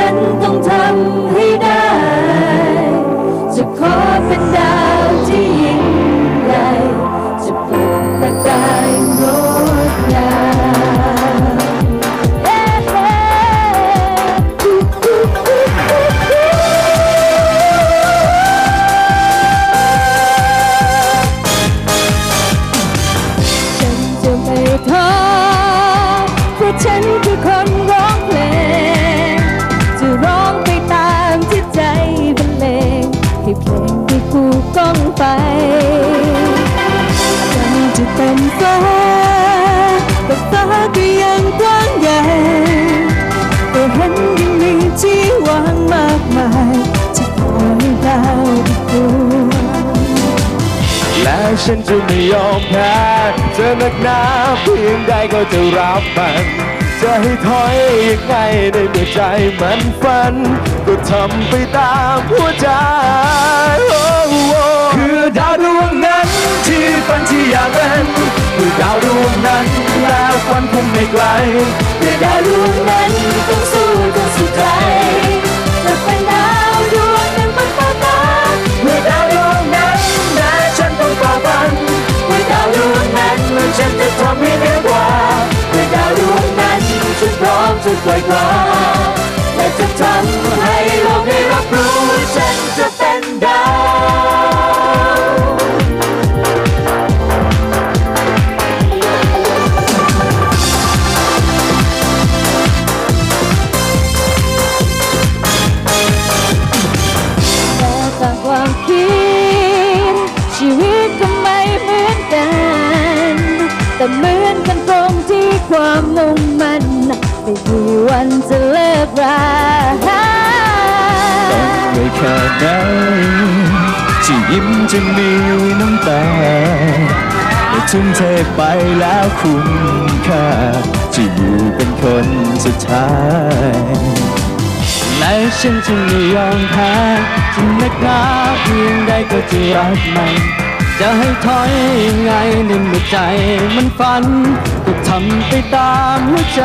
ฉันต้องทำให้ได้จะขอ ไปฉันจะเป็นฟ้าแต่ฟ้าก็ยังกว้างใหญ่แต่เห็นยังมีที่ว่างมากมายที่อให้ดาวได้กลัวและฉันจะไม่ยอมแพ้จะหนักหนาเพียงใดก็จะรับมันจะให้ถอยยังไงในเมื่อใจมันฝัน ก็ทำไปตามหัวใจ ดาวดวงนั้นแล้วฝันคงไม่ไกลเมื่อดาวดวงนั้นต้องสู้จนสุดใจจะเป็นดาวดวงหนึ่งบนฟ้าฟ้าเมื่อดาวดวงนั้นแม้ฉันต้องฝ่าฟันเมื่อดาวดวงนั้นฉันจะทำให้เหนือกว่าเมื่อดาวดวงนั้นฉันพร้อมจะปล่อยวาแแต่เหมือนกันตรงที่ความมุ่งมั่นไม่มีวันจะเลิกราไม่แค่ไหนที่ยิ้มจะมีน้ำตาและทุ่มเทไปแล้วคุ้มค่าจะอยู่เป็นคนสุดท้ายและฉันจะไม่ยอมแพ้จะนักหนาเพียงใดก็จะรักมัน จะให้ถอยยังไงในเมื่อใจมันฝัน ก็ทำไปตามหัวใจ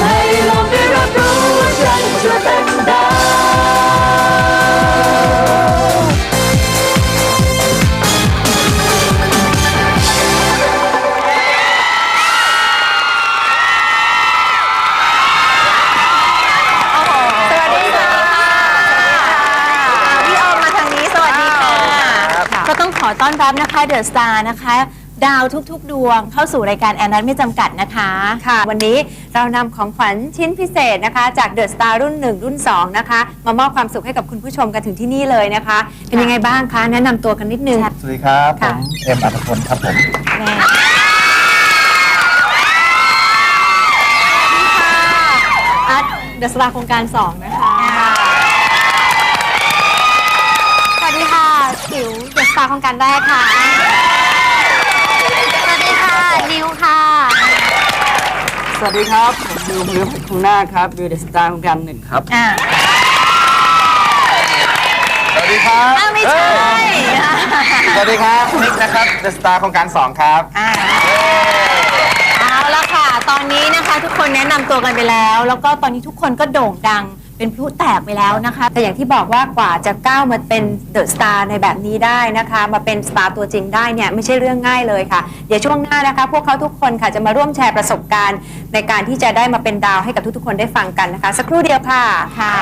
ให้โลกได้รับรู้ว่าฉันจะเป็นดาวสวัสดีค่ะพี่ออมมาทางนี้ สวัสดีค่ะ ก็ต้องขอต้อนรับนะคะเดอะสตาร์นะคะ ดาวทุกๆ ดวงเข้าสู่รายการแอนนัทไม่จำกัดนะคะ ค่ะ วันนี้เรานำของขวัญชิ้นพิเศษนะคะ จากเดอะสตาร์รุ่น 1 รุ่น 2 นะคะ มามอบความสุขให้กับคุณผู้ชมกันถึงที่นี่เลยนะคะ เป็นยังไงบ้างคะ แนะนำตัวกันนิดนึง สวัสดีครับ ผค่ะ มเอ็มอัตพลครับผมแม่อาร์ตเดอะสตาร์โครงการ 2 นะคะ สวัสดีค่ะจิ๋วเดอะสตาร์โครงการแรกค่ะ สวัสดีค่ะ นิวค่ะ สวัสดีครับ ผมบิวพลิวคุณหน้าครับบิวเดอะสตาร์โครงการหนึ่งครับ อ่าสวัสดีครับอ้าวไม่ใช่ สวัสดีครับนิกนะครับเดอะสตาร์โครงการสองครับ อ่าเอาละค่ะ ตอนนี้นะคะทุกคนแนะนำตัวกันไปแล้ว แล้วก็ตอนนี้ทุกคนก็โด่งดังเป็นพลุแตกไปแล้วนะคะ แต่อย่างที่บอกว่ากว่าจะก้าวมาเป็นเดอะสตาร์ในแบบนี้ได้นะคะ มาเป็นสตาร์ตัวจริงได้เนี่ยไม่ใช่เรื่องง่ายเลยค่ะ เดี๋ยวช่วงหน้านะคะ พวกเขาทุกคนค่ะจะมาร่วมแชร์ประสบการณ์ ในการที่จะได้มาเป็นดาวให้กับทุกๆ คนได้ฟังกันนะคะ สักครู่เดียวค่ะค่ะ